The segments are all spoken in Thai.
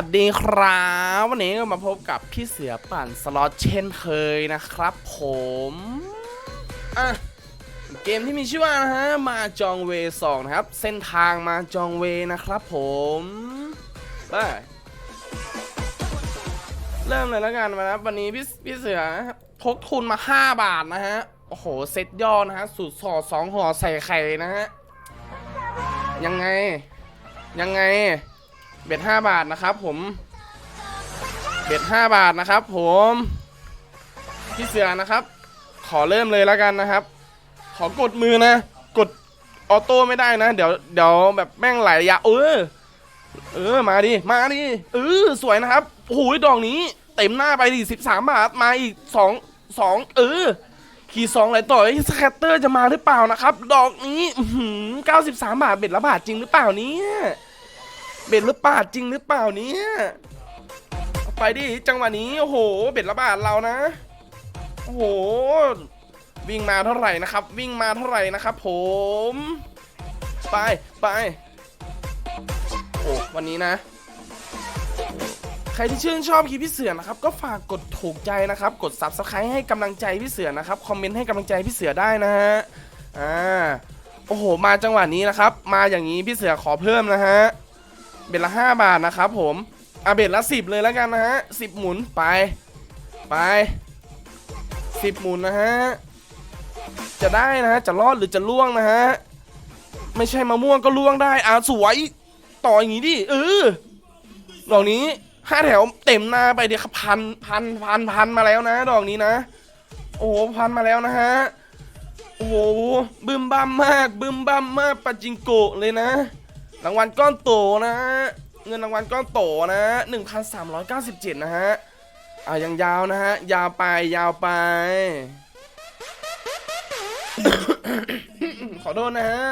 วัสดีครับ วันนี้มาพบกับพี่เสือปั่นสล็อตเช่นเคยนะครับผมอะเกมที่มีชื่อว่านะฮะมาจองเวสองนะครับ เส้นทางมาจองเวนะครับผมไปเริ่มเลยแล้วกันนะครับวันนี้พี่พี่เสือพกทุนมา 5 บาทนะฮะโอ้โหเซ็ตย่อนะฮะสูตรสอดสองห่อใส่ไข่นะฮะยังไงยังไง เบ็ดห้าบาทนะครับผมเบ็ดห้าบาทนะครับ ผมพี่เสือนะครับ ขอเริ่มเลยแล้วกันนะครับ ขอกดมือนะ กดออโต้ไม่ได้นะ เดี๋ยวเดี๋ยวแบบแม่งไหลยะเออเออมาดิมาดิเออสวยนะครับโอ้โหดอกนี้เต็มหน้าไปดิสิบสามบาทมาอีกสองสองเออขี่สองไหลต่อไอ้สแคตเตอร์จะมาหรือเปล่านะครับ ดอกนี้เก้าสิบสามบาทเบ็ดละบาทจริงหรือเปล่าเนี่ย เบ็ดหรือปาดจริงหรือเปล่าเนี่ยเอาไปดิจังหวะนี้โอ้โห เบ็ดละบาทเรานะโอ้โหวิ่งมาเท่าไหร่นะครับ วิ่งมาเท่าไหร่นะครับ ผม ไปไปโอ้วันนี้นะ ใครที่ชื่นชอบคลิปพี่เสือนะครับ ก็ฝากกดถูกใจนะครับ กด subscribe ให้กำลังใจพี่เสือนะครับคอมเมนต์ให้กำลังใจพี่เสือได้นะฮะอ่าโอ้โห มาจังหวะนี้นะครับ มาอย่างนี้พี่เสือขอเพิ่มนะฮะ เบ็ดละห้าบาทนะครับผมอะเบ็ดละสิบเลยแล้วกันนะฮะสิบหมุนไป ไปสิบหมุนนะฮะ จะได้นะฮะ จะรอดหรือจะล่วงนะฮะ ไม่ใช่มะม่วงก็ล่วงได้ อะสวย ต่ออย่างนี้ดิเออดอกนี้ห้าแถวเต็มหน้าไปเดี๋ยวพันพันพันพันมาแล้วนะ ดอกนี้นะ โอ้พันมาแล้วนะฮะ โอ้บึมบัมมาก บึมบัมมากปาจิงโกะเลยนะ รางวัลก้อนโตนะฮะเงินรางวัลก้อนโตนะฮะ1,397 นะฮะอะยังยาวนะฮะ ยาวไปยาวไป ขอโทษนะฮะ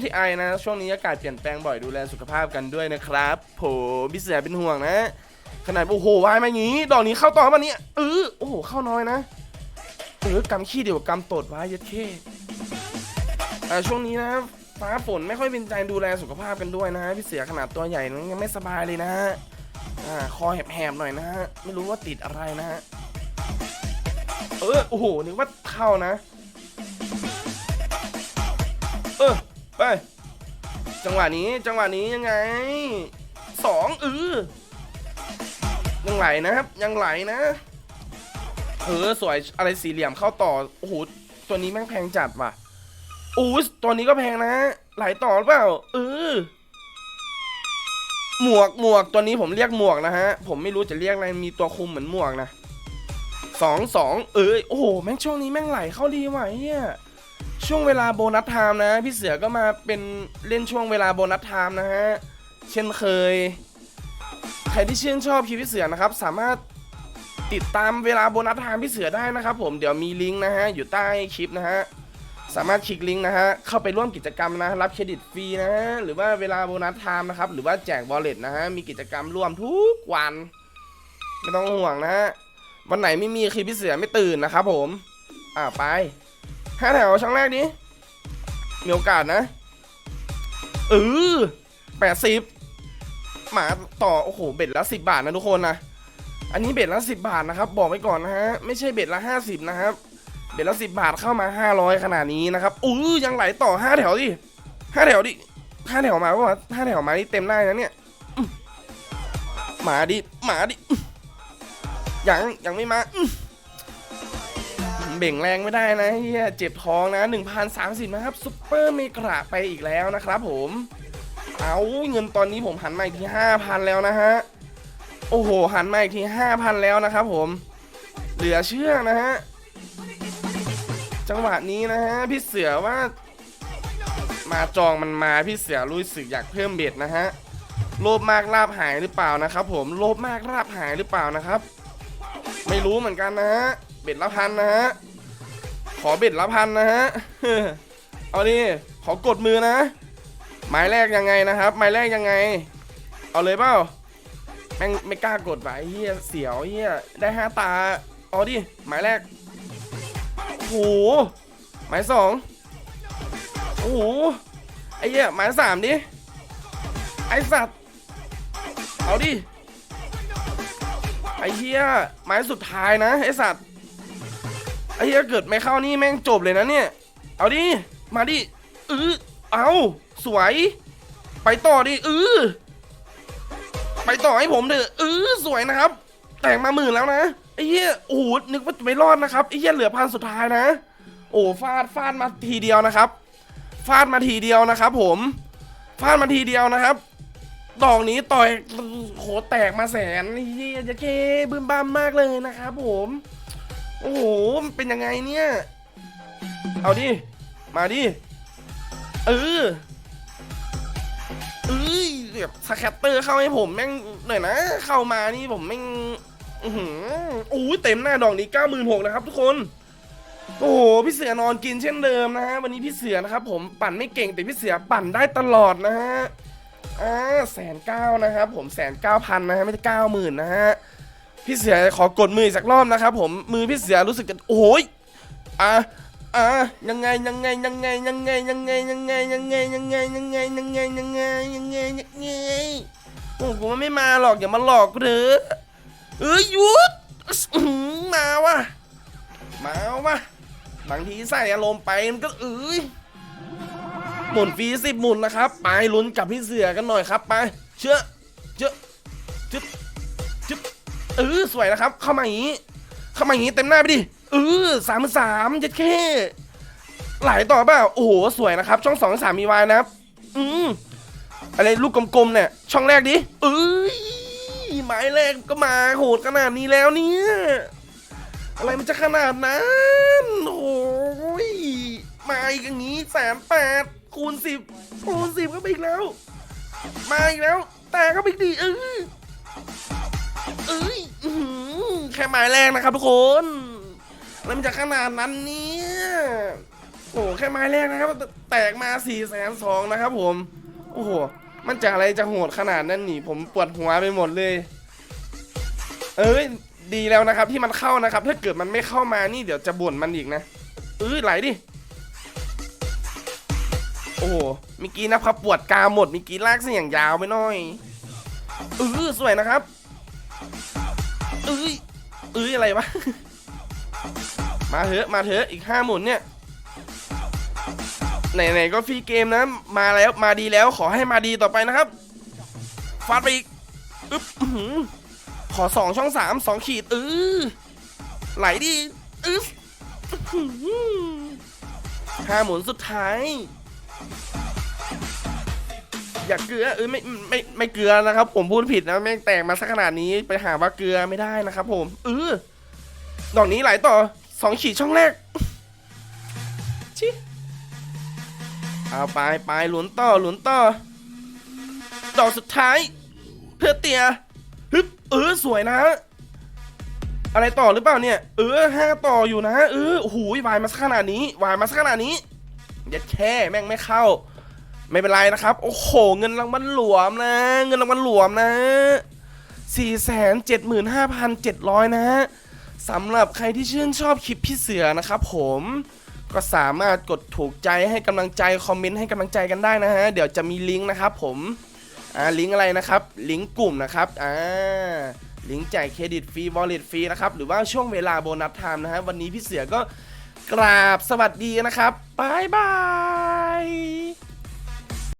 ที่ไอนะ ช่วงนี้อากาศเปลี่ยนแปลงบ่อยดูแลสุขภาพกันด้วยนะครับผมพี่เสือเป็นห่วงนะ ขนาดโอ้โหวายมาอย่างนี้ ดอกนี้เข้าต่อมาเนี่ยเออโอ้โห เข้าน้อยนะเออกำขี้เดียวกับกำตดวายยัดเข้อ่าช่วงนี้นะ ฟ้าฝนไม่ค่อยเป็นใจดูแลสุขภาพกันด้วยนะฮะพี่เสือขนาดตัวใหญ่นั้นยังไม่สบายเลยนะฮะอ่าคอแหบๆหน่อยนะฮะไม่รู้ว่าติดอะไรนะฮะเออโอ้โหนึกว่าเข้านะ เออไปจังหวะนี้จังหวะนี้ยังไงสองเออยังไหลนะครับ ยังไหลนะ เออสวยอะไรสี่เหลี่ยมเข้าต่อโอ้โหตัวนี้แม่งแพงจัดว่ะ อู้ตัวนี้ก็แพงนะ หลายต่อหรือเปล่า เออ หมวกหมวกตัวนี้ผมเรียกหมวกนะฮะ ผมไม่รู้จะเรียกอะไร มีตัวคุมเหมือนหมวกนะสองสองเอ้ย โอ้โห แม่งช่วงนี้แม่งไหลเข้าดีว่ะเฮียช่วงเวลาโบนัสไทม์นะ พี่เสือก็มาเป็นเล่นช่วงเวลาโบนัสไทม์นะฮะ เช่นเคย ใครที่ชื่นชอบคลิปพี่เสือนะครับ สามารถติดตามเวลาโบนัสไทม์พี่เสือได้นะครับ ผมเดี๋ยวมีลิงก์นะฮะอยู่ใต้คลิปนะฮะ สามารถคลิกลิงก์นะฮะ เข้าไปร่วมกิจกรรมนะ รับเครดิตฟรีนะฮะ หรือว่าเวลาโบนัสไทม์นะครับ หรือว่าแจกวอลเล็ตนะฮะ มีกิจกรรมร่วมทุกวัน ไม่ต้องห่วงนะฮะ วันไหนไม่มีคือพี่เสือไม่ตื่นนะครับผม อ่าไปห้าแถวช่องแรกนี้ มีโอกาสนะเออแปดสิบหมาต่อ โอ้โห เบ็ดละสิบบาทนะทุกคนนะ อันนี้เบ็ดละสิบบาทนะครับ บอกไว้ก่อนนะฮะ ไม่ใช่เบ็ดละห้าสิบนะครับ เบ็ดละสิบบาทเข้ามาห้าร้อยขนาดนี้นะครับอู้ยังไหลต่อห้าแถวดิห้าแถวดิห้าแถวมาว่าห้าแถวมานี่เต็มได้นะเนี่ยมาดิมาดิยังยังไม่มาเบ่งแรงไม่ได้นะเฮียเจ็บท้องนะหนึ่งพันสามสิบนะครับซุปเปอร์เมกราไปอีกแล้วนะครับผม เอาเงินตอนนี้ผมหันมาอีกที่ห้าพันแล้วนะฮะ โอ้โห หันมาอีกที่ห้าพันแล้วนะครับผม เหลือเชื่อนะฮะ จังหวะนี้นะฮะพี่เสือว่า มาจองมันมาพี่เสือรู้สึกอยากเพิ่มเบ็ดนะฮะโลภมากลาบหายหรือเปล่านะครับ ผมโลภมากลาบหายหรือเปล่านะครับ ไม่รู้เหมือนกันนะฮะเบ็ดละพันนะฮะขอเบ็ดละพันนะฮะเอาดิขอกดมือนะหมายแรกยังไงนะครับหมายแรกยังไง เอาเลยเปล่าแม่งไม่กล้ากดไว้เฮียเสียวเฮียได้ห้าตาเอาดิหมายแรก หหมายสองโอ้โหไอ้เหี้ยหมายสามดิไอ้สัตว์เอาดิไอ้เหี้ยไม้สุดท้ายนะไอ้สัตว์ไอ้เหี้ยเกิดไม่เข้านี่แม่งจบเลยนะเนี่ยเอาดิมาดิเออเอาสวย ไปต่อดิเออไปต่อให้ผมเถอะเออสวยนะครับ แต่งมาหมื่นแล้วนะ อ้เหี้ยโอ้โหนึกว่าจะไม่รอดนะครับไอ้เหี้ยเหลือพันสุดท้ายนะ โอ้ฟาดฟาดมาทีเดียวนะครับ ฟาดมาทีเดียวนะครับ ผมฟาดมาทีเดียวนะครับดอกนี้ต่อยโหแตกมาแสนเฮียจะเคบึ้มบ้ามมากเลยนะครับผม โอ้โหเป็นยังไงเนี่ย เอาดิ มาดิ เออเอ้ยแบบสแคตเตอร์เข้าให้ผมแม่งหน่อยนะ เข้ามานี่ผมแม่ง อือหือโอ้ยเต็มหน้าดอกนี้เก้าหมื่นหกนะครับทุกคน โอ้โหพี่เสือนอนกินเช่นเดิมนะฮะวันนี้พี่เสือนะครับผมปั่นไม่เก่งแต่พี่เสือปั่นได้ตลอดนะฮะอ่าแสนเก้านะครับผมแสนเก้าพันนะฮะไม่ใช่เก้าหมื่นนะฮะพี่เสือขอกดมืออีกสักรอบนะครับผมมือพี่เสือรู้สึกจะโอ้ยอะอะยังไงยังไงยังไงยังไงยังไงยังไงยังไงยังไงยังไงยังไงยังไงยังไงยังไงโอ้ผมไม่มาหรอกอย่ามาหลอกกูเถอะ เอ้ยหยุดอื้อหือมาวะมาวะบางทีใส่อารมณ์ไปมันก็เอ้ยหมุนฟรีสิบหมุนนะครับ ไปลุ้นกับพี่เสือกันหน่อยครับไปเชื่อเชื่อจึ๊บจึ๊บเออสวยนะครับ เข้ามาอย่างนี้ เข้ามาอย่างนี้เต็มหน้าไปดิเออสามสามเจ็ดแค่ไหลต่อเปล่าโอ้โหสวยนะครับ ช่องสองสามมีวายนะครับ อืมอะไรลูกกลมๆเนี่ยช่องแรกดิเอ้ย หมายแรกก็มาโหดขนาดนี้แล้วเนี่ยอะไรมันจะขนาดนั้นโอ้ยมาอีกอย่างนี้แสนแปดคูณสิบคูณสิบก็ไปอีกแล้ว มาอีกแล้ว แต่ก็ไปอีกดีเออเอ้ยแค่หมายแรกนะครับทุกคนอะไรมันจะขนาดนั้นเนี่ยโอ้โหแค่ไม้แรกนะครับ แตกมา4ี่แสนสองนะครับผม โอ้โห มันจะอะไรจะโหดขนาดนั้นนี่ ผมปวดหัวไปหมดเลย เอ้ยดีแล้วนะครับที่มันเข้านะครับ ถ้าเกิดมันไม่เข้ามานี่เดี๋ยวจะบ่นมันอีกนะเอ้ยไหลดิ โอ้มื่อกี้นะครับปวดกาหมดมื่อกี้ลากเสียงยาวไปหน่อยเออสวยนะครับเอ้ยเอ้ยอะไรวะมาเถอะมาเถอะอีกห้าหมุนเนี่ย ไหนๆก็ฟรีเกมนะมาแล้วมาดีแล้วขอให้มาดีต่อไปนะครับฟาดไปอีกอึ๊บหือขอสองช่องสามสองขีดเออไหลดิอึ๊บอื้อห้าหมุนสุดท้าย อย่าเกลือเออไม่ไม่ไม่เกลือนะครับ ผมพูดผิดนะแม่งแตกมาสักขนาดนี้ไปหาว่าเกลือไม่ได้นะครับ ผมเออดอกนี้ไหลต่อสองขีดช่องแรกชิ เอาไปไปหลุนต่อหลุนต่อดอกสุดท้าย เพื่อเตียฮึบเออสวยนะ อะไรต่อหรือเปล่าเนี่ย เออห้าต่ออยู่นะ เออโอ้โหวายมาสักขนาดนี้วายมาสักขนาดนี้ยัดแค่แม่งไม่เข้า ไม่เป็นไรนะครับ โอ้โห เงินรางวัลหลวมนะ เงินรางวัลหลวมนะสี่แสนเจ็ดหมื่นห้าพันเจ็ดร้อยนะสำหรับใครที่ชื่นชอบคลิปพี่เสือนะครับผม ก็สามารถกดถูกใจให้กำลังใจคอมเมนต์ให้กำลังใจกันได้นะฮะ เดี๋ยวจะมีลิงก์นะครับผม อ่าลิงก์อะไรนะครับ ลิงก์กลุ่มนะครับ อ่า ลิงก์จ่ายเครดิตฟรีวอลเล็ตฟรีนะครับ หรือว่าช่วงเวลาโบนัสไทม์นะฮะ วันนี้พี่เสือก็กราบสวัสดีนะครับบายบาย